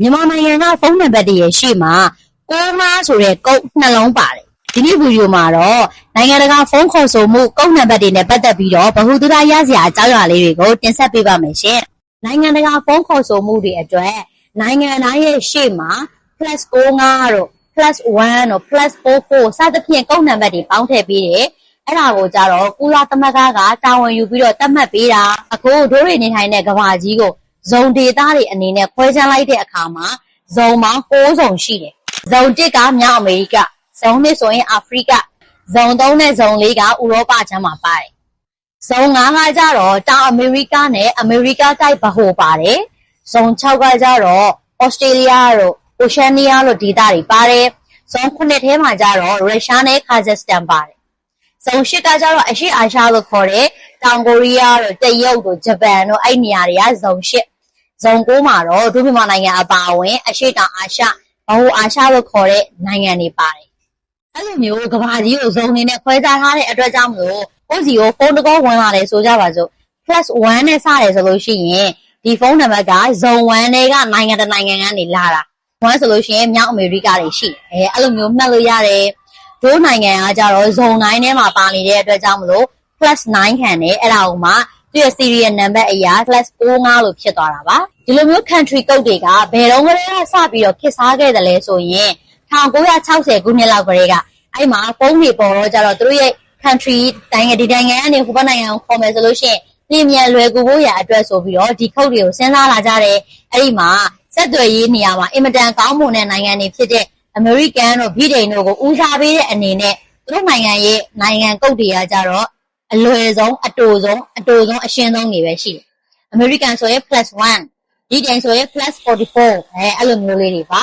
မြန်မာနိုင်ငံကဖုန်းနံပါတ်တွေရဲ့ရှေ့မှာ65ဆိုတဲ့ကုတ်နှလုံးပါတယ်ဒီနေ့ဗီဒီယိုမှာတော့နိုင်ငံတကာဖုန်းခေါ်ဆိုမှုကုတ်နံပါတ်တွေနဲ့ပတ်သက်ပြီးတော့ဗဟုသုတရစရာအကြောင်းအရာလေးတွေကိုတင်ဆက်ပေးပါမယ်ရှင်နိုင်ငံတကာဖုန်းခေါ်ဆိုမှုတွေအတွက်နိုင်ငံသားရဲ့ရှေ့မှာ +65 တို့ +1 တို့ +44 စသဖြင့်ကုတ်နံပါတ်တွေပေါင်းထည့်ပေးတယ်အဲ့ဒါကိုကြတော့ကုလသမဂ္ဂကတာဝန်ယူပြီးတော့သတ်မှတ်ပေးတာအခုတို့တွေနေထိုင်တဲ့ကမ္ဘာကြီးကို ဇုံဒေတာတွေအနေနဲ့ခွဲခြားလိုက်တဲ့အခါမှာဇုံပေါင်း6ဇုံရှိတယ်ဇုံ1ကမြောက်အမေရိကဇုံ2ဆိုရင်အာဖရိကဇုံ3နဲ့ဇုံ4ကဥရောပချမ်းမှာပါတယ်ဇုံ5ကကြတော့တောင်အမေရိကနဲ့အမေရိကတိုက်ဗဟိုပါတယ်ဇုံ6ကကြတော့ဩစတြေးလျတို့အိုရှန်နီးယားလို့ဒေသတွေပါတယ်ဇုံ9ထဲမှာကြတော့ရုရှားနဲ့ကာဇက်စတန်ပါတယ်ဇုံ8ကကြတော့အရှေ့အာရှလို့ခေါ်တဲ့တောင်ကိုရီးယားတို့တရုတ်တို့ဂျပန်တို့အဲ့နေရာတွေကဇုံ8 ဇုံ9မှာတော့ဒုမြန်မာနိုင်ငံအပါအဝင်အရှေ့တောင်အာရှဘဟိုအာရှလို့ခေါ်တဲ့နိုင်ငံတွေပါတယ်အဲ့လိုမျိုးကဘာကြီးကိုဇုံနေနဲ့ခွဲခြားထားတဲ့အတွက်ကြောင့်မလို့ကိုစီကိုဖုန်းတကောဝင်လာတယ်ဆိုကြပါစို့ +1 နဲ့စတယ်ဆိုလို့ရှိရင်ဒီဖုန်းနံပါတ်ကဇုံ1တွေကနိုင်ငံတနိုင်ငံကနေလာတာ1ဆိုလို့ရှိရင်မြောက်အမေရိကတွေရှိတယ်အဲအဲ့လိုမျိုးမှတ်လို့ရတယ်တို့နိုင်ငံကကြတော့ဇုံ9ထဲမှာပါနေတဲ့အတွက်ကြောင့်မလို့ +9 ခံတယ်အဲ့ဒါကိုမှ သူ့ရဲ့ serial number အရာ +95 လို့ဖြစ်သွားတာပါဒီလိုမျိုး country code တွေကဘယ်တော့ကလေးကစပြီးတော့ခေတ်စားခဲ့တယ်လဲဆိုရင်1960ခုနှစ်လောက်ကလေးကအဲ့မှာဖုန်းတွေပေါ်တော့ကြတော့သူတို့ရဲ့ country တိုင်းဒီနိုင်ငံကနေဟိုဘက်နိုင်ငံကိုခေါ်မယ်ဆိုလို့ရှိရင်ပြည်မြန်လွယ်ကူဖို့ရာအတွက်ဆိုပြီးတော့ဒီခုတ်တွေကိုစဉ်းစားလာကြတယ်အဲ့ဒီမှာဆက်သွယ်ရေးနေရာမှာအင်မတန်ကောင်းမွန်တဲ့နိုင်ငံတွေဖြစ်တဲ့အမေရိကန်တို့ဗြိတိန်တို့ကိုဦးစားပေးတဲ့အနေနဲ့သူတို့နိုင်ငံရဲ့နိုင်ငံကုတ်တွေကကြတော့ အလွယ်ဆုံးအတူဆုံးအတူဆုံးအရှင်းဆုံးတွေပဲရှိတယ်။အမေရိကန်ဆိုရင် +1 ဗြိတိန်ဆိုရင် +44 အဲအဲ့လိုမျိုးလေးတွေပါ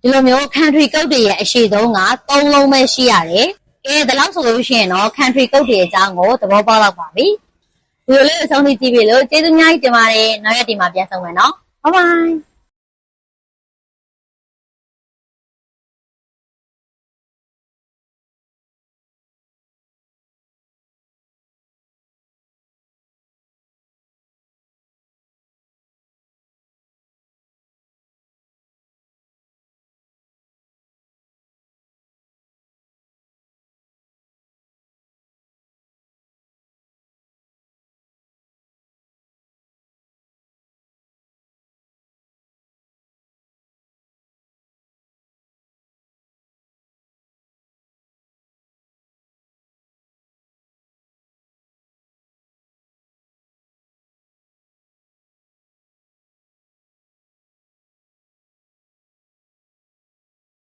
ဒီလိုမျိုး country code တွေရဲ့အရှိဆုံးက၃လုံးပဲရှိရတယ်။ကဲဒါလို့ဆိုလို့ရှိရင်တော့ country code တွေအကြောင်းကိုသဘောပေါက်လောက်ပါပြီ။ဒီလိုလေးအဆုံးထိကြည့်ပြီလို့ကျေးဇူးများကြီးတင်ပါတယ်။နောက်ရက်ဒီမှာပြန်ဆုံမယ်နော်။ Bye bye